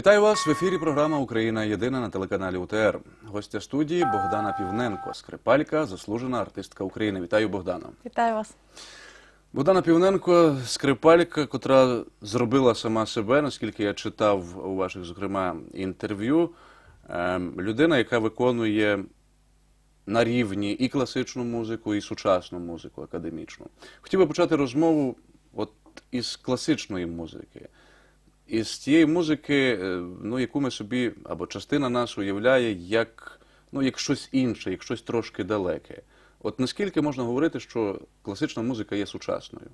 Вітаю вас в ефірі. Програма Україна єдина на телеканалі УТР. Гостя студії Богдана Півненко, скрипалька, заслужена артистка України. Вітаю Богдана. Вітаю вас. Богдана Півненко, скрипалька, котра зробила сама себе, наскільки я читав у ваших, зокрема, інтерв'ю. Ем, Людина, яка виконує на рівні і класичну музику, і сучасну музику академічну. Хотів би почати розмову от із класичної музики. Із тієї музики, е, ну, яку ми собі, або частина нас уявляє, як, ну, як щось інше, як щось трошки далеке. От наскільки можна говорити, що класична музика є сучасною?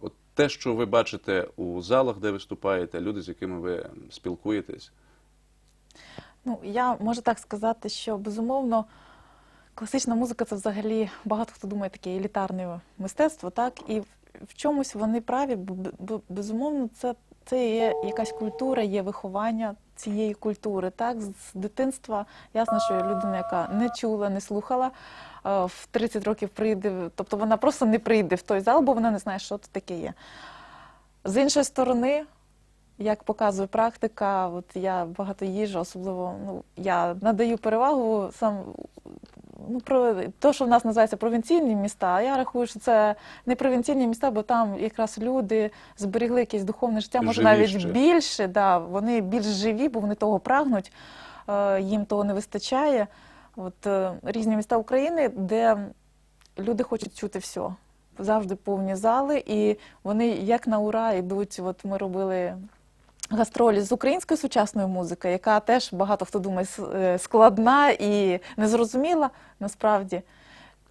От те, що ви бачите у залах, де виступаєте, люди, з якими ви спілкуєтесь. Ну, я можу так сказати, що безумовно класична музика це взагалі багато хто думає таке елітарне мистецтво, так? І в, чомусь вони праві, бо безумовно, це, це є якась культура, є виховання цієї культури. Так? З дитинства ясно, що людина, яка не чула, не слухала, е, в 30 років прийде, тобто вона просто не прийде в той зал, бо вона не знає, що це таке є. З іншої сторони, як показує практика, от я багато їжджу, особливо ну, я надаю перевагу сам ну, про те, що в нас називається провінційні міста. А я рахую, що це не провінційні міста, бо там якраз люди зберегли якесь духовне життя, може навіть Живіше. більше. Да, вони більш живі, бо вони того прагнуть, е, їм того не вистачає. От е, різні міста України, де люди хочуть чути все. Завжди повні зали, і вони як на ура йдуть. От ми робили гастролі з українською сучасною музикою, яка теж багато хто думає е, складна і незрозуміла насправді.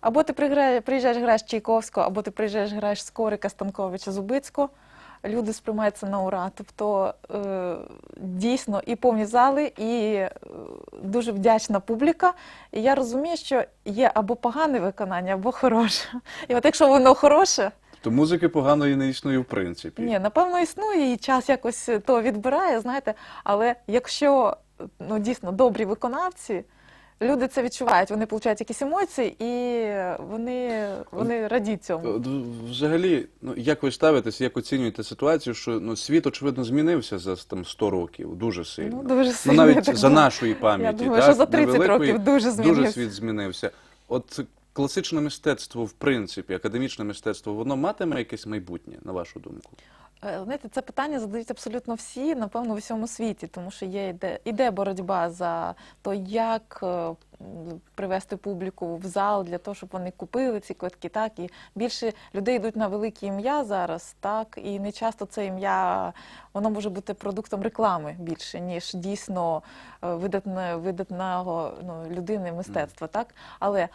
Або ти приїжджаєш, граєш Чайковського, або ти приїжджаєш, граєш Скорика, Станковича, Зубицького. Люди сприймають це на ура. Тобто е, дійсно і повні зали, і е, дуже вдячна публіка. І я розумію, що є або погане виконання, або хороше. І от якщо воно хороше, То музики поганої не існує в принципі. ні, напевно, існує і час якось то відбирає, знаєте. Але якщо ну дійсно добрі виконавці, люди це відчувають, вони получають якісь емоції і вони, вони радіють цьому. Взагалі, ну як ви ставитесь, як оцінюєте ситуацію, що ну світ очевидно змінився за там 100 років дуже сильно. Ну, дуже сильно, Ну я навіть так за думаю. нашої пам'яті. думаю, так? що за 30 Невеликої, років дуже змінився. Дуже світ змінився. От класичне мистецтво, в принципі, академічне мистецтво, воно матиме якесь майбутнє, на вашу думку? Е, Знаєте, це питання задають абсолютно всі, напевно, в усьому світі, тому що є іде, іде боротьба за то, як е, привести публіку в зал для того, щоб вони купили ці квитки. Так і більше людей йдуть на великі ім'я зараз, так і не часто це ім'я воно може бути продуктом реклами більше, ніж дійсно е, видатне, видатного ну, людини мистецтва. Так, але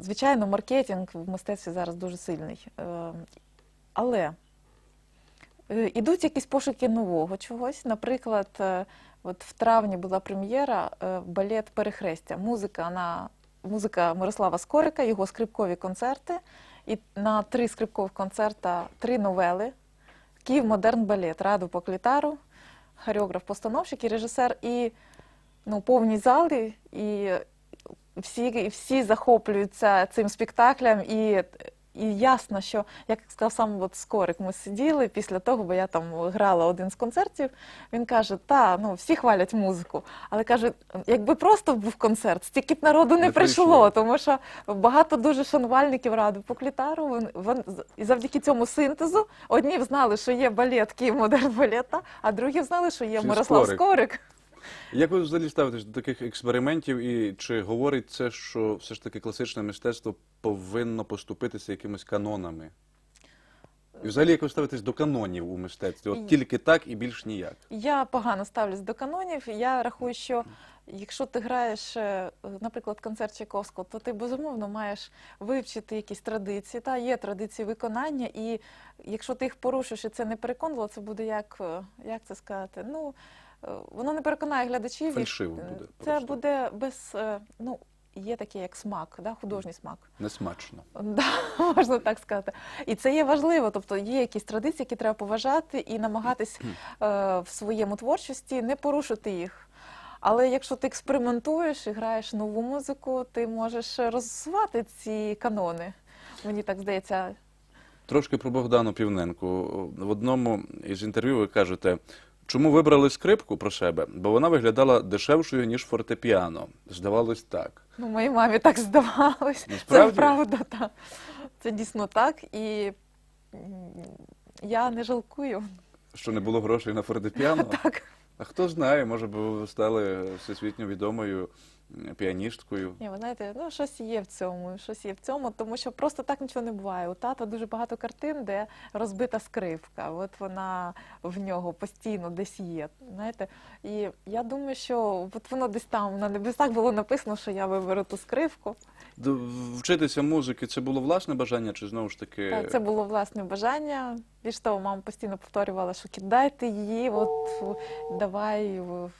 звичайно, маркетинг в мистецтві зараз дуже сильний. Е, Але Е, Ідуть якісь пошуки нового чогось. Наприклад, е, от в травні була прем'єра е, балет Перехрестя. Музика на музика Мирослава Скорика, його скрипкові концерти. І на три скрипкових концерта три новели. Київ модерн балет, Раду Поклітару, хореограф, постановщик і режисер. І ну, повні зали, і всі, всі захоплюються цим спектаклем. І, і ясно, що, як сказав сам от Скорик, ми сиділи після того, бо я там грала один з концертів. Він каже: та, ну всі хвалять музику. Але каже, якби просто був концерт, стільки б народу не, Не прийшло, прийшло. тому що багато дуже шанувальників ради по клітару. Вон, вон, і завдяки цьому синтезу одні знали, що є балет Київ модерн балета, а другі знали, що є Чи Мирослав Скорик. Скорик. Як ви взагалі ставитесь до таких експериментів, і чи говорить це, що все ж таки класичне мистецтво повинно поступитися якимись канонами? І взагалі, як ви ставитесь до канонів у мистецтві? От тільки так і більш ніяк. Я погано ставлюсь до канонів. Я рахую, що якщо ти граєш, е, наприклад, концерт Чайковського, то ти безумовно маєш вивчити якісь традиції. Та є традиції виконання, і якщо ти їх порушиш і це не переконливо, це буде як, е, як це сказати? Ну воно не переконає глядачів. Фальшиво е, буде Це просто. буде без е, ну. Є таке як смак, да, художній смак. Несмачно. Да, можна так сказати. І це є важливо. Тобто є якісь традиції, які треба поважати і намагатись е, в своєму творчості не порушити їх. Але якщо ти експериментуєш і граєш нову музику, ти можеш розвивати ці канони. Мені так здається. Трошки про Богдану Півненку. В одному із інтерв'ю ви кажете, Чому вибрали скрипку про себе? Бо вона виглядала дешевшою, ніж фортепіано. Здавалось так. Ну, моїй мамі так здавалось. Це правда, так. Це дійсно так. І я не жалкую. Що не було грошей на фортепіано? Так. А хто знає, може б ви стали всесвітньо відомою піаністкою. Ні, ви знаєте, ну щось є в цьому, щось є в цьому, тому що просто так нічого не буває. У тата дуже багато картин, де розбита скрипка. От вона в нього постійно десь є. Знаєте, і я думаю, що от воно десь там на небесах було написано, що я виберу ту скрипку. Д- Вчитися музики це було власне бажання, чи знову ж таки Так, це було власне бажання. Більш того, мама постійно повторювала, що кидайте її, от давай. в-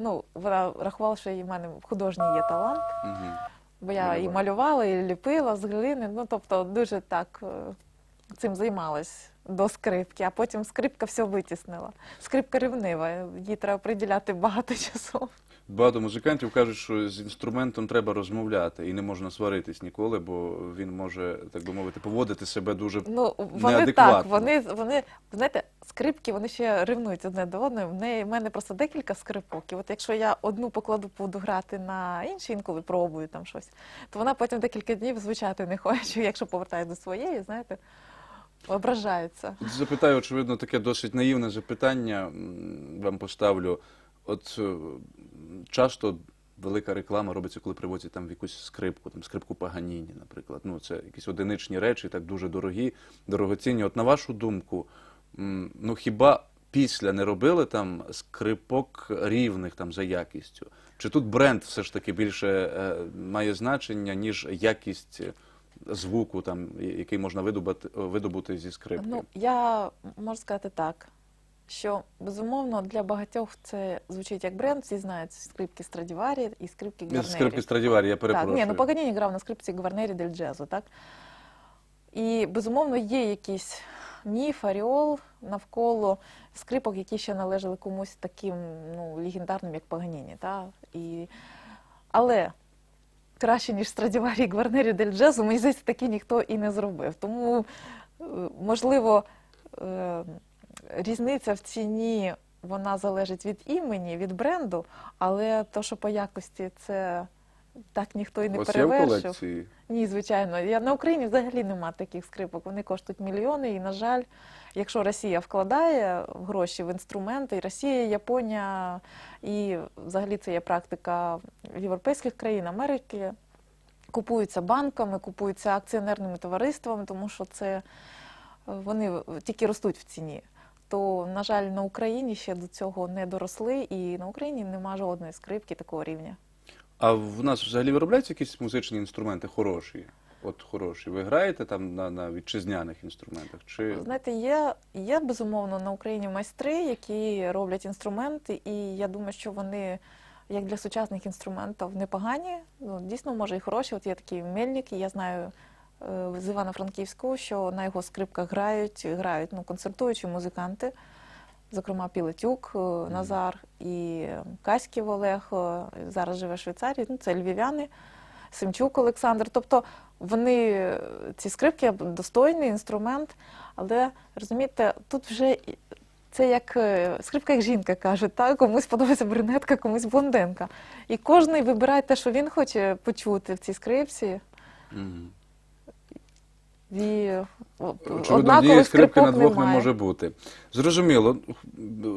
Ну, вона рахувала, що і в мене художній є талант. Мгм. Бо я і Малювала. і ліпила з глини. Ну, тобто дуже так е, цим займалась до скрипки, а потім скрипка все витіснила. Скрипка ревнива, їй треба приділяти багато часу. Багато музикантів кажуть, що з інструментом треба розмовляти і не можна сваритись ніколи, бо він може, так би мовити, поводити себе дуже Ну, вони Неадекватно. так, вони, вони, знаєте, скрипки, вони ще ревнують одне до одної. В неї в мене просто декілька скрипок. І от якщо я одну покладу, буду грати на іншій, інколи пробую там щось, то вона потім декілька днів звучати не хоче. Якщо повертаюсь до своєї, знаєте, ображається. Запитаю, очевидно, таке досить наївне запитання вам поставлю. От е, часто велика реклама робиться, коли привозять там в якусь скрипку, там скрипку Паганіні, наприклад. Ну, це якісь одиничні речі, так дуже дорогі, дорогоцінні. От на вашу думку, ну хіба після не робили там скрипок рівних там за якістю? Чи тут бренд все ж таки більше е, має значення, ніж якість звуку, там, який можна видобути, видобути зі скрипки? Ну, я можу сказати так, що безумовно для багатьох це звучить як бренд, всі знають скрипки Страдіварі і скрипки Гварнері. Скрипки Страдіварі, я Так, перепрошую. ні, ну Паганіні грав на скрипці Гварнері дель джезу, так? І безумовно є якийсь міф, аріол навколо скрипок, які ще належали комусь таким ну, легендарним, як Паганіні. Та? І... Але краще, ніж Страдіварі і Гварнері дель джезу, мені здається, таки ніхто і не зробив. Тому, е, можливо, е, різниця в ціні вона залежить від імені, від бренду, але то, що по якості це так ніхто і не перевершив. Ні, звичайно. Я на Україні взагалі нема таких скрипок. Вони коштують мільйони. І, на жаль, якщо Росія вкладає гроші в інструменти, і Росія, Японія, і взагалі це є практика європейських країн Америки, купуються банками, купуються акціонерними товариствами, тому що це е, вони тільки ростуть в ціні. То, на жаль, на Україні ще до цього не доросли, і на Україні нема жодної скрипки такого рівня. А в нас взагалі виробляються якісь музичні інструменти хороші? От хороші. Ви граєте там на, на вітчизняних інструментах? Чи Знаєте, є, є безумовно на Україні майстри, які роблять інструменти, і я думаю, що вони, як для сучасних інструментів, непогані. Ну, дійсно, може, і хороші. От є такий мельник, і я знаю е, з Івано-Франківську, що на його скрипках грають, грають ну, концертуючі музиканти. Зокрема, Пілетюк е, Назар і Каськів Олег е, зараз живе в Швейцарії. Ну, це львів'яни, Семчук Олександр. Тобто вони е, ці скрипки достойний інструмент, але розумієте, тут вже це як скрипка, як жінка каже, так? комусь подобається брюнетка, комусь блондинка. І кожен вибирає те, що він хоче почути в цій скрипці. Мгм. І о, очевидно, однієї скрипки на двох не може бути? Зрозуміло.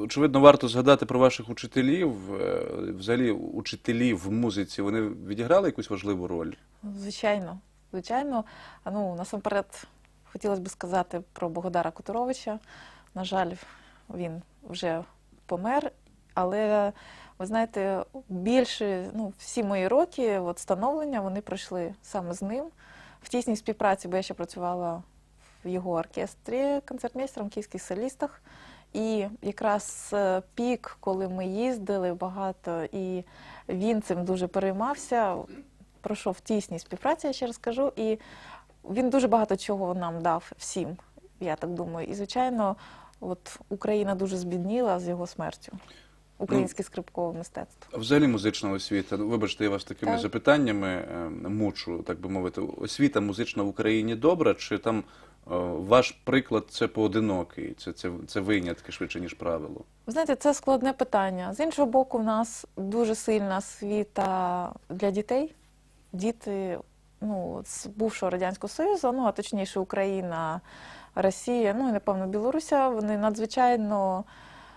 Очевидно, варто згадати про ваших учителів. Е, Взагалі, учителі в музиці вони відіграли якусь важливу роль? Звичайно, звичайно. А, Ну, насамперед, хотілося б сказати про Богдара Котуровича. На жаль, він вже помер, але ви знаєте, більше, ну, всі мої роки от, становлення вони пройшли саме з ним. В тісній співпраці, бо я ще працювала в його оркестрі концертмейстером, київських солістах. І якраз е, пік, коли ми їздили багато, і він цим дуже переймався, пройшов в тісній співпраці, я ще раз кажу, і він дуже багато чого нам дав всім, я так думаю. І, звичайно, от Україна дуже збідніла з його смертю. Українське скрипкове мистецтво. Взагалі музична освіта. Ну, вибачте, я вас такими Так. запитаннями е, мучу, так би мовити. Освіта музична в Україні добра, чи там ваш приклад це поодинокий, це, це, це винятки швидше, ніж правило. Ви знаєте, це складне питання. З іншого боку, в нас дуже сильна освіта для дітей. Діти ну, з бувшого Радянського Союзу, ну а точніше Україна, Росія, ну і напевно Білоруся, вони надзвичайно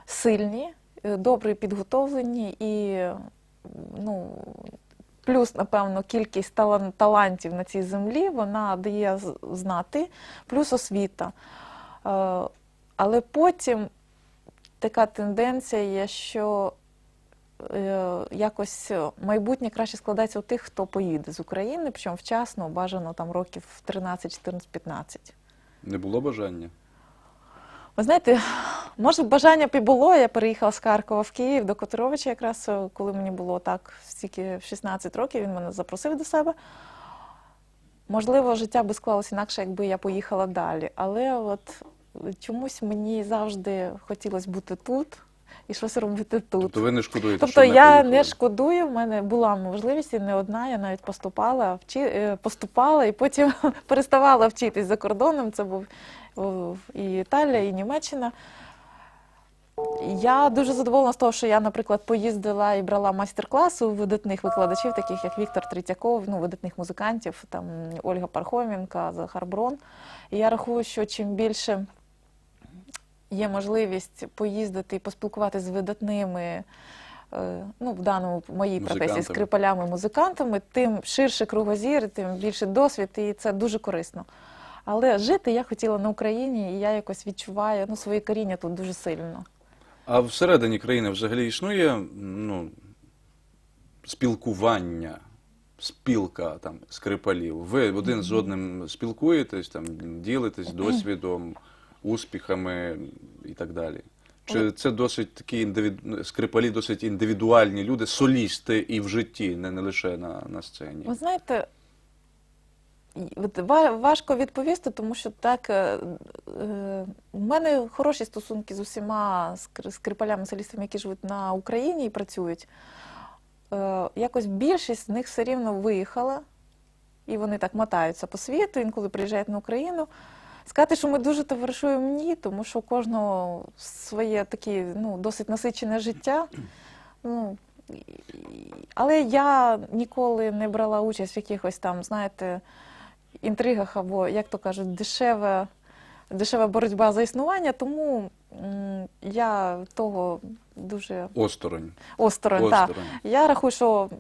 сильні, е, добре підготовлені і ну, плюс, напевно, кількість талантів на цій землі вона дає знати, плюс освіта. Е, Але потім така тенденція є, що е, якось майбутнє краще складається у тих, хто поїде з України, причому вчасно, бажано там років 13, 14, 15. Не було бажання? Ви знаєте, може бажання б і було. Я переїхала з Харкова в Київ до Котировича, якраз е, коли мені було так стільки в 16 років, він мене запросив до себе. Можливо, життя би склалося інакше, якби я поїхала далі. Але от чомусь мені завжди хотілося бути тут і щось робити тут. Тобто ви не шкодуєте, Тобто що я поїхали? не шкодую, в мене була можливість і не одна, я навіть поступала, вчи, е, поступала і потім переставала вчитись за кордоном. Це був і Італія, і Німеччина. Я дуже задоволена з того, що я, наприклад, поїздила і брала майстер-класи у видатних викладачів, таких як Віктор Третьяков, ну, видатних музикантів, там Ольга Пархоменка, Захар Брон. І я рахую, що чим більше є можливість поїздити і поспілкуватися з видатними, е, ну, в даному в моїй професії, Музикантами. скрипалями, музикантами, тим ширше кругозір, тим більше досвід, і це дуже корисно. Але жити я хотіла на Україні, і я якось відчуваю ну, своє коріння тут дуже сильно. А всередині країни взагалі існує ну, спілкування, спілка там скрипалів. Ви один з одним спілкуєтесь, там, ділитесь досвідом, успіхами і так далі. Чи це досить такі індивід... скрипалі, досить індивідуальні люди, солісти і в житті, не, не лише на, на сцені? Ви знаєте, важко відповісти, тому що так е, е, в мене хороші стосунки з усіма скр- скрипалями, солістами, які живуть на Україні і працюють. Е, Якось більшість з них все рівно виїхала, і вони так мотаються по світу, інколи приїжджають на Україну. Сказати, що ми дуже товаришуємо ні, тому що у кожного своє таке ну, досить насичене життя. Ну, але я ніколи не брала участь в якихось там, знаєте, інтригах або, як то кажуть, дешева, дешева боротьба за існування, тому я того дуже Осторонь. осторонь. Так. Я рахую, що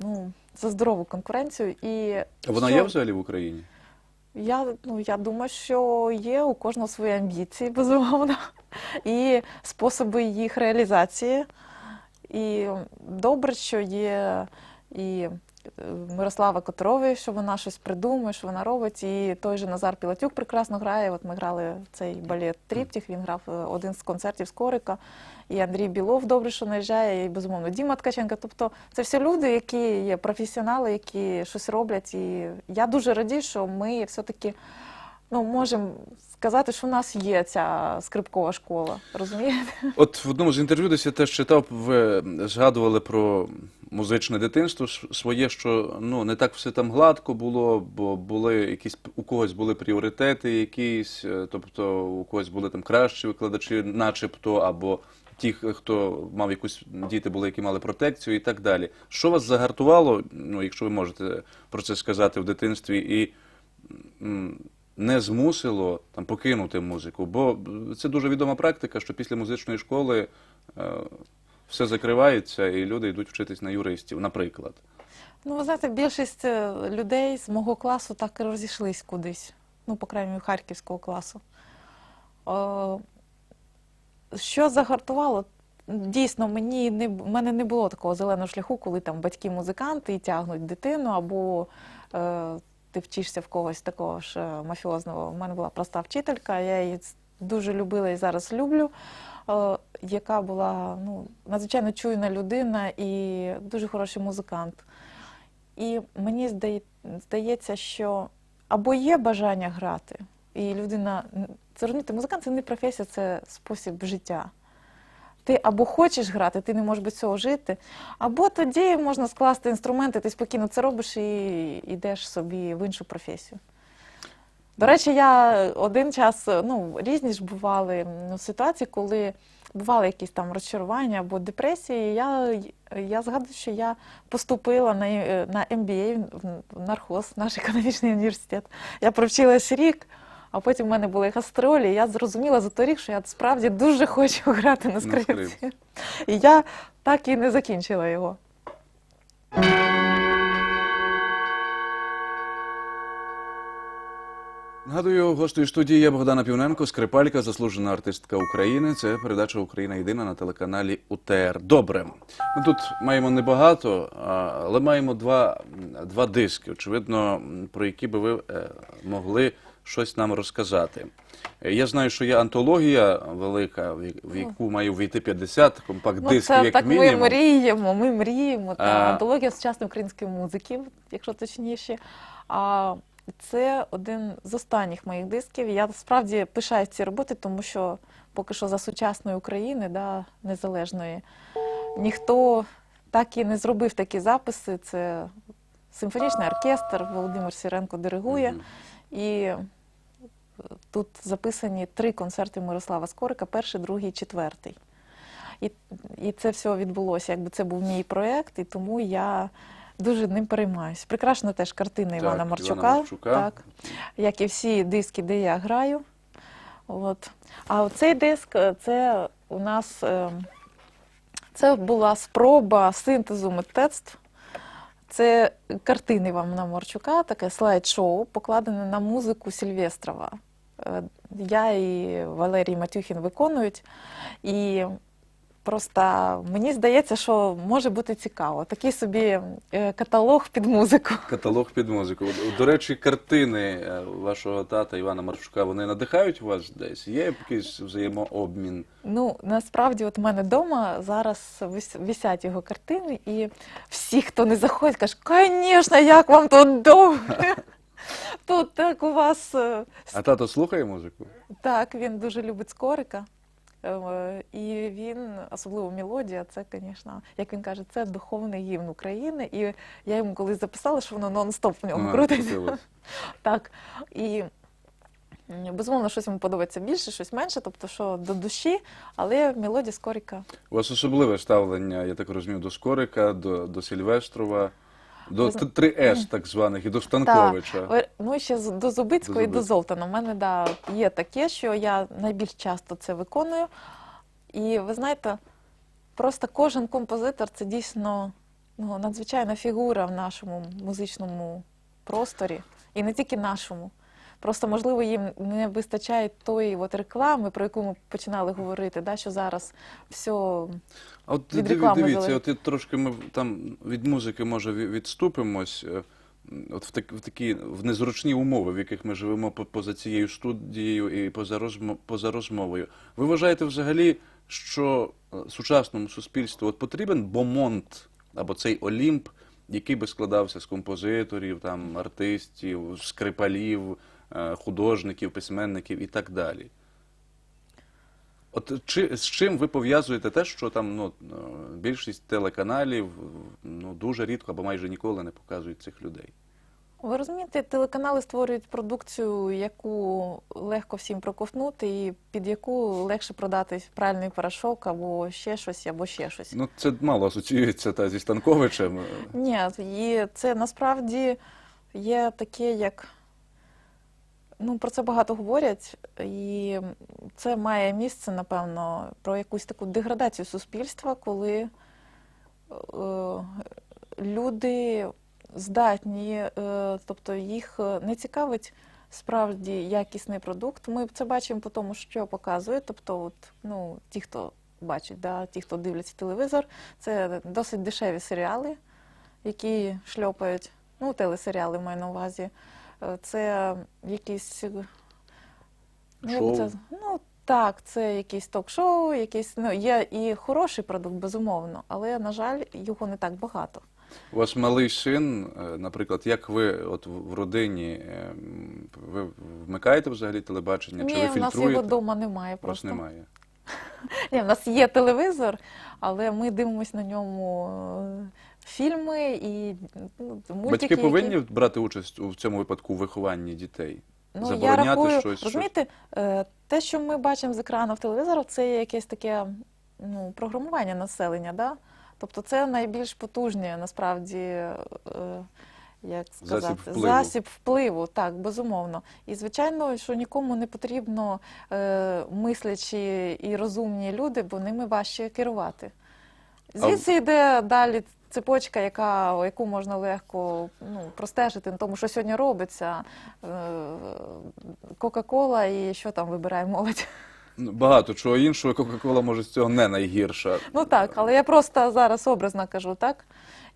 ну, за здорову конкуренцію і вона що- є взагалі в Україні? я, ну, я думаю, що є у кожного свої амбіції, безумовно, і способи їх реалізації. І добре, що є і Мирослава Котровий, що вона щось придумує, що вона робить. І той же Назар Пілатюк прекрасно грає. От ми грали цей балет Тріптіх, він грав е, один з концертів Скорика. І Андрій Білов добре, що наїжджає, і безумовно Діма Ткаченка. Тобто це всі люди, які є професіонали, які щось роблять. І я дуже радію, що ми все-таки ну, можемо сказати, що у нас є ця скрипкова школа. Розумієте? От в одному з інтерв'ю десь я теж читав, ви згадували про музичне дитинство своє, що ну не так все там гладко було, бо були якісь у когось були пріоритети, якісь, е, тобто у когось були там кращі викладачі, начебто, або ті, хто мав якусь діти були, які мали протекцію, і так далі. Що вас загартувало, ну якщо ви можете про це сказати в дитинстві, і не змусило там покинути музику, бо це дуже відома практика, що після музичної школи е, все закривається і люди йдуть вчитись на юристів, наприклад. Ну, ви знаєте, більшість е, людей з мого класу так і розійшлись кудись. Ну, по крайній харківського класу. Е, Що загартувало? Дійсно, мені не, в мене не було такого зеленого шляху, коли там батьки музиканти і тягнуть дитину, або е, ти вчишся в когось такого ж е, мафіозного. У мене була проста вчителька, я її дуже любила і зараз люблю, е, яка була ну, надзвичайно чуйна людина і дуже хороший музикант. І мені здається, що або є бажання грати, і людина це розумієте, музикант це не професія, це спосіб життя. Ти або хочеш грати, ти не можеш без цього жити, або тоді можна скласти інструменти, ти спокійно це робиш і йдеш собі в іншу професію. До речі, я один час, ну, різні ж бували ну, ситуації, коли бували якісь там розчарування або депресії. Я, я згадую, що я поступила на, е, на MBA в нархоз, наш економічний університет. Я провчилась рік, а потім в мене були гастролі. І я зрозуміла за той рік, що я справді дуже хочу грати на На скрипці. скрипці. І я так і не закінчила його. Нагадую, гостею студії є Богдана Півненко, скрипалька, заслужена артистка України. Це передача Україна єдина на телеканалі УТР. Добре. Ми тут маємо небагато, а, але маємо два, два диски, очевидно, про які би ви е, могли щось нам розказати. Е, Я знаю, що є антологія велика, в яку має ввійти 50 компакт-дисків, Ну, це як так мінімум. ми мріємо, ми мріємо. Та, А. антологія сучасної української музики, якщо точніше. А це один з останніх моїх дисків. Я справді пишаюсь цією роботи, тому що поки що за сучасної України, да, незалежної, ніхто так і не зробив такі записи. Це симфонічний оркестр, Володимир Сіренко диригує. І тут записані три концерти Мирослава Скорика: перший, другий, четвертий. І, і це все відбулося. Якби це був мій проєкт, і тому я дуже ним переймаюсь. Прикрашена теж картина Так, Івана Івана Марчука, Марчука. Так, як і всі диски, де я граю. От. А оцей диск е, це у нас е, це була спроба синтезу мистецтв. Це картини Івана Марчука, таке слайд-шоу, покладене на музику Сільвестрова. Е, Я і Валерій Матюхін виконують. І просто мені здається, що може бути цікаво. Такий собі е, каталог під музику. Каталог під музику. До речі, картини е, вашого тата Івана Марчука, вони надихають вас десь? Є якийсь взаємообмін? Ну, насправді, от у мене вдома зараз вис- висять його картини, і всі, хто не заходить, кажуть, звісно, як вам тут добре. Тут так у вас е, А тато слухає музику? Так, він дуже любить скорика. Е, І він, особливо мелодія, це, звісно, як він каже, це духовний гімн України. І я йому колись записала, що воно нон-стоп в ньому Ага, крутиться. крутилось. Так. І м, безумовно, щось йому подобається більше, щось менше, тобто, що до душі, але мелодія скорика. У вас особливе ставлення, я так розумію, до Скорика, до, до Сільвестрова, до зна- 3С так званих і до Станковича. Ви- Ну, ще з- до Зубицького До і до Зубицького. Золтана. У мене да, є таке, що я найбільш часто це виконую. І ви знаєте, просто кожен композитор це дійсно ну, надзвичайна фігура в нашому музичному просторі, і не тільки нашому. Просто, можливо, їм не вистачає тої от реклами, про яку ми починали говорити, да, що зараз все А от від реклами дивіться, от і трошки ми там від музики може відступимось. е, От в, так, в такі в незручні умови, в яких ми живемо по- поза цією студією і поза, розмо, поза розмовою. Ви вважаєте взагалі, що е, сучасному суспільству от потрібен бомонт або цей Олімп, який би складався з композиторів, там, артистів, скрипалів, художників, письменників і так далі? От чи з чим ви пов'язуєте те, що там ну е, більшість телеканалів ну дуже рідко або майже ніколи не показують цих людей? Ви розумієте, телеканали створюють продукцію, яку легко всім проковтнути, і під яку легше продати правильний порошок або ще щось, або ще щось. Ну це мало асоціюється та зі Станковичем. Ні, і це насправді є таке, як ну про це багато говорять, і це має місце, напевно, про якусь таку деградацію суспільства, коли е, люди здатні, е, тобто їх е, не цікавить справді якісний продукт. Ми це бачимо по тому, що показує. Тобто, от, ну, ті, хто бачить, да, ті, хто дивляться телевізор, це досить дешеві серіали, які шльопають, ну, телесеріали маю на увазі. Це якісь. е, ну, як це- ну, так, це якісь ток-шоу, якісь, ну, є і хороший продукт, безумовно, але, на жаль, його не так багато. У вас малий син, е, наприклад, як ви от в родині е, ви вмикаєте взагалі телебачення? чи Ні, ви в нас фільтруєте? його вдома немає У вас просто. немає. Ні, в нас є телевізор, але ми дивимося на ньому е, фільми і ну, мультики. Батьки повинні які... брати участь у в цьому випадку у вихованні дітей. Ну, я Забороняти рахую, щось, розумієте, е, те, що ми бачимо з екранів телевізору, це є якесь таке ну, програмування населення. Да? Тобто це найбільш потужні, насправді, е, як сказати, Засіб впливу. засіб впливу, так, безумовно. І звичайно, що нікому не потрібно е, мислячі і розумні люди, бо ними важче керувати. Звідси йде далі цепочка, яка, яку можна легко ну, простежити на тому, що сьогодні робиться. Е, Кока-кола і що там вибирає молодь. Ну, Багато чого іншого, Кока-Кола може з цього не найгірша. Ну так, але я просто зараз образно кажу, так?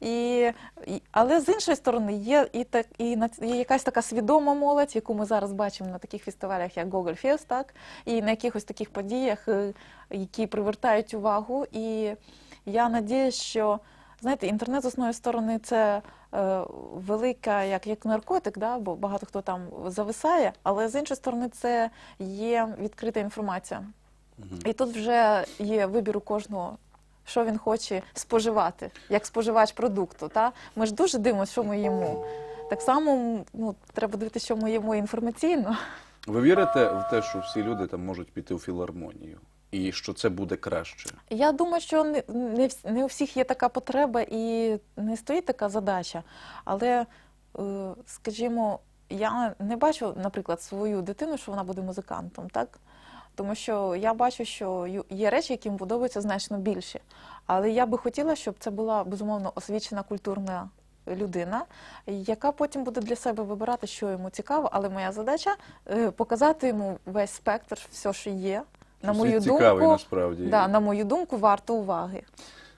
І, і, але з іншої сторони, є і, так, і на- є якась така свідома молодь, яку ми зараз бачимо на таких фестивалях, як Google Fest, так? і на якихось таких подіях, е, які привертають увагу. І я надіюсь, що знаєте, інтернет з одної сторони це е, велика, як, як наркотик, да? бо багато хто там зависає, але з іншої сторони, це є відкрита інформація. І тут вже є вибір у кожного, що він хоче споживати, як споживач продукту. Та? Ми ж дуже дивимося, що ми їмо. Так само ну, треба дивитися, що ми їмо інформаційно. Ви вірите в те, що всі люди там можуть піти у філармонію? І що це буде краще? Я думаю, що не, не, не у всіх є така потреба і не стоїть така задача. Але, е, скажімо, я не бачу, наприклад, свою дитину, що вона буде музикантом, так? Тому що я бачу, що є речі, які подобаються значно більше. Але я би хотіла, щоб це була безумовно освічена культурна людина, яка потім буде для себе вибирати, що йому цікаво. Але моя задача е, показати йому весь спектр, все, що є. На мою цікавий думку, насправді. Да, на мою думку, варто уваги.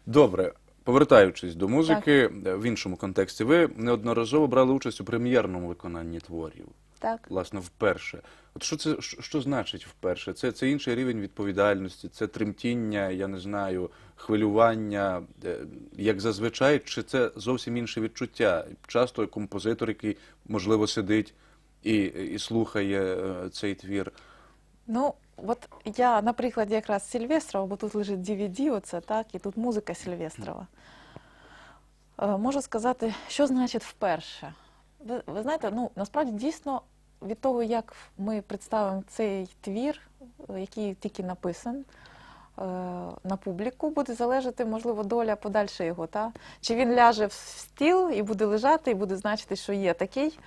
Добре, повертаючись до музики в іншому контексті, ви неодноразово брали участь у прем'єрному виконанні творів. Так. Власне, вперше. От що це що, що значить вперше? Це, це інший рівень відповідальності, це тремтіння, я не знаю, хвилювання, е, як зазвичай, чи це зовсім інше відчуття? Часто композитор, який можливо сидить і, і слухає е, цей твір. Ну, от я на прикладі якраз Сільвестрова, бо тут лежить DVD, оце, так, і тут музика Сільвестрова. Е, Можу сказати, що значить вперше. Ви, ви знаєте, ну насправді дійсно від того, як ми представимо цей твір, е, який тільки написан, е, на публіку, буде залежати, можливо, доля подальша його. Та? Чи він ляже в стіл і буде лежати, і буде значити, що є такий,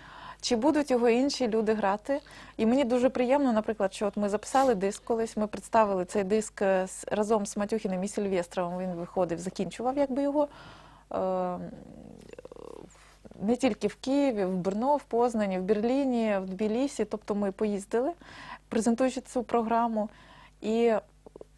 чи будуть його інші люди грати. І мені дуже приємно, наприклад, що от ми записали диск колись, ми представили цей диск е, разом з Матюхіним і Сільвестровим. Він виходив, закінчував якби його. Не тільки в Києві, в Брно, в Познані, в Берліні, в Тбілісі. Тобто ми поїздили, презентуючи цю програму. І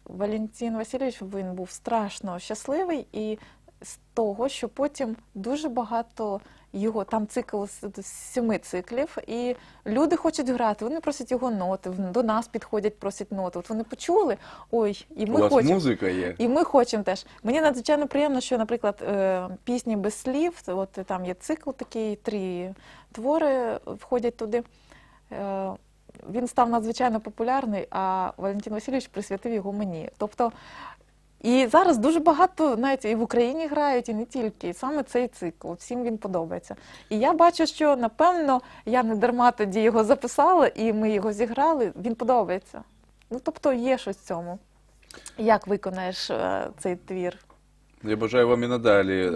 Валентин Васильович він був страшно щасливий і з того, що потім дуже багато його там цикл з семи циклів, і люди хочуть грати. Вони просять його ноти. До нас підходять, просять ноти. От вони почули, ой, і У вас хочемо. музика є. І ми хочемо теж. Мені надзвичайно приємно, що, наприклад, е, пісні без слів, от там є цикл такий, три твори входять туди. Е, Він став надзвичайно популярний, а Валентин Васильович присвятив його мені. Тобто, і зараз дуже багато, навіть і в Україні грають, і не тільки. І саме цей цикл. Всім він подобається. І я бачу, що напевно я не дарма тоді його записала, і ми його зіграли. Він подобається. Ну тобто є щось в цьому. Як виконаєш е, цей твір? Я бажаю вам і надалі е,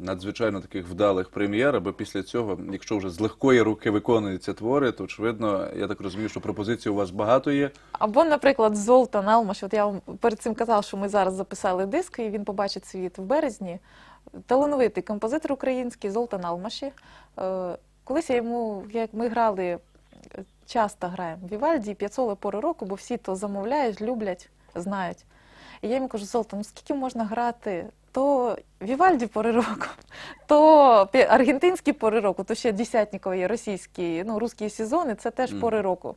надзвичайно таких вдалих прем'єр, аби після цього, якщо вже з легкої руки виконуються твори, то очевидно, я так розумію, що пропозицій у вас багато є. Або, наприклад, Золтан Алмаш. От я вам перед цим казала, що ми зараз записали диск, і він побачить світ в березні. Талановитий композитор український Золтан Алмаші. Е, Колись я йому, як ми грали, е, часто граємо Вівальді, П'яцола пори року, бо всі то замовляють, люблять, знають. І я йому кажу, Золтан, ну скільки можна грати? То Вівальді пори року, то аргентинські пори року, то ще десятникові російські, ну, русські сезони, це теж Мгм. пори року.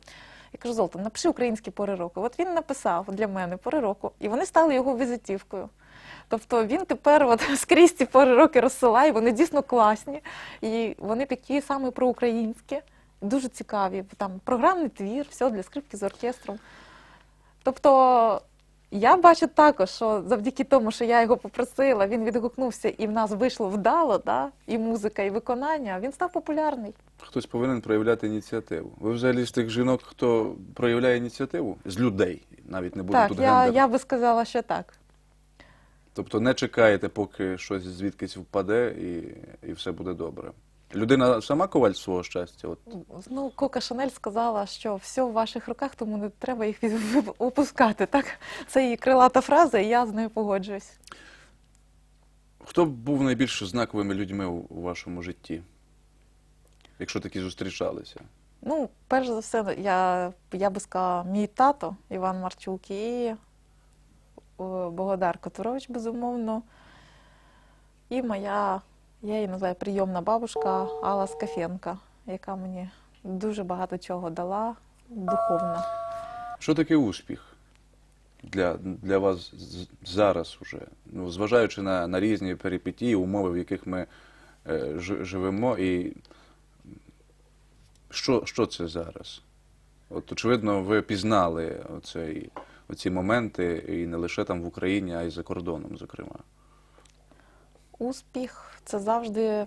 Я кажу, Золтан, напиши українські пори року. От він написав для мене пори року, і вони стали його візитівкою. Тобто він тепер от скрізь ці пори роки розсилає, вони дійсно класні. І вони такі саме проукраїнські, дуже цікаві. Там програмний твір, все для скрипки з оркестром. Тобто Я бачу також, що завдяки тому, що я його попросила, він відгукнувся, і в нас вийшло вдало, да? і музика, і виконання. Він став популярний. Хтось повинен проявляти ініціативу. Ви взагалі з тих жінок, хто проявляє ініціативу? З людей, навіть не буде так, тут я, гендер. я би сказала, що так. Тобто не чекаєте, поки щось звідкись впаде, і, і все буде добре. Людина сама коваль свого щастя. От Ну, Кока Шанель сказала, що все в ваших руках, тому не треба їх опускати. Так? Це її крилата фраза, і я з нею погоджуюсь. хто був найбільш знаковими людьми у, вашому житті? Якщо такі зустрічалися? Ну, перш за все, я, я би сказала, мій тато Іван Марчук і о, Богодар Котурович, безумовно. І моя, я її називаю прийомна бабушка Алла Скафенка, яка мені дуже багато чого дала духовно. Що таке успіх для, для вас зараз уже? Ну, зважаючи на, на різні перипетії, умови, в яких ми е, жи- живемо, і що, що це зараз? От, очевидно, ви пізнали оцей, оці моменти і не лише там в Україні, а й за кордоном, зокрема. Успіх це завжди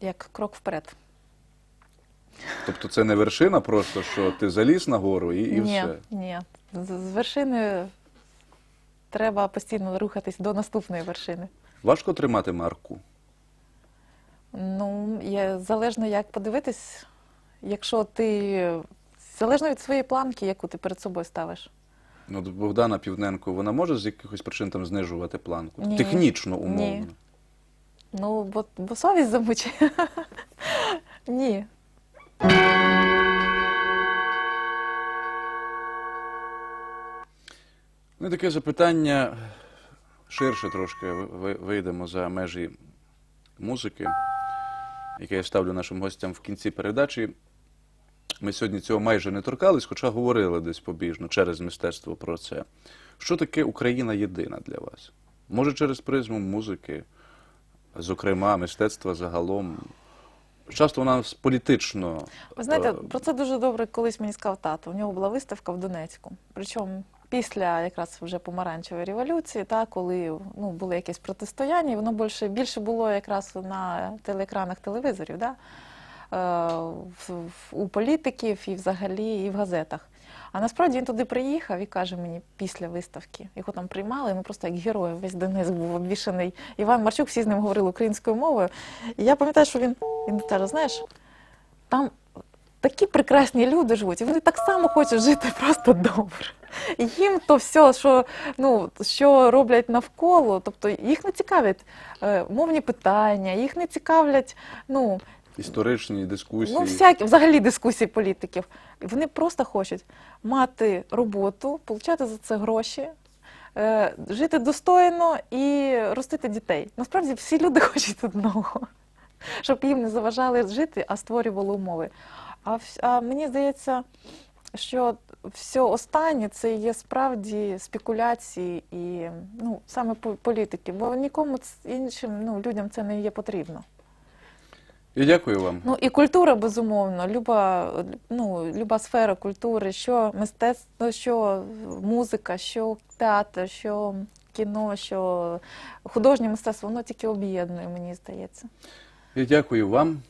як крок вперед. Тобто це не вершина, просто що ти заліз на гору і, і ні, все. ні. З, з вершини треба постійно рухатись до наступної вершини. Важко тримати марку. Ну, є, залежно як подивитись, якщо ти залежно від своєї планки, яку ти перед собою ставиш. Ну, Богдана Півненко, вона може з якихось причин там знижувати планку? Ні. Технічно, умовно. Ні. Ну, бо, бо совість замучає. Ні. Ну, таке запитання ширше трошки ви- вийдемо за межі музики, яке я ставлю нашим гостям в кінці передачі. Ми сьогодні цього майже не торкались, хоча говорили десь побіжно через мистецтво про це. Що таке Україна єдина для вас? Може, через призму музики, зокрема, мистецтва загалом. Часто у нас політично. Ви знаєте, е, про це дуже добре колись мені сказав тато. У нього була виставка в Донецьку. Причому після якраз вже помаранчевої революції, та, коли ну, було якесь протистояння, і воно більше, більше було якраз на телеекранах телевізорів, да? е, в, в- у політиків і взагалі і в газетах. А насправді він туди приїхав і каже мені після виставки, його там приймали, ну просто як герой, весь Донець був обвішаний. Іван Марчук, всі з ним говорили українською мовою. І я пам'ятаю, що він, він каже, знаєш, там такі прекрасні люди живуть, і вони так само хочуть жити просто добре. Їм то все, що, ну, що роблять навколо, тобто їх не цікавлять е, мовні питання, їх не цікавлять, ну, Історичні дискусії. ну всякі, взагалі дискусії політиків. Вони просто хочуть мати роботу, отримати за це гроші. е, Жити достойно і ростити дітей. Насправді всі люди хочуть одного, щоб їм не заважали жити, а створювали умови. А, а мені здається, що все останнє це є справді спекуляції і ну, саме по- політики, бо нікому іншим ну, людям це не є потрібно. І дякую вам. Ну і культура, безумовно, люба, ну, люба сфера культури, що мистецтво, що музика, що театр, що кіно, що художнє мистецтво, воно тільки об'єднує, мені здається. І дякую вам.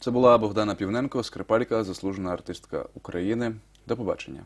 Це була Богдана Півненко, скрипалька, заслужена артистка України. До побачення.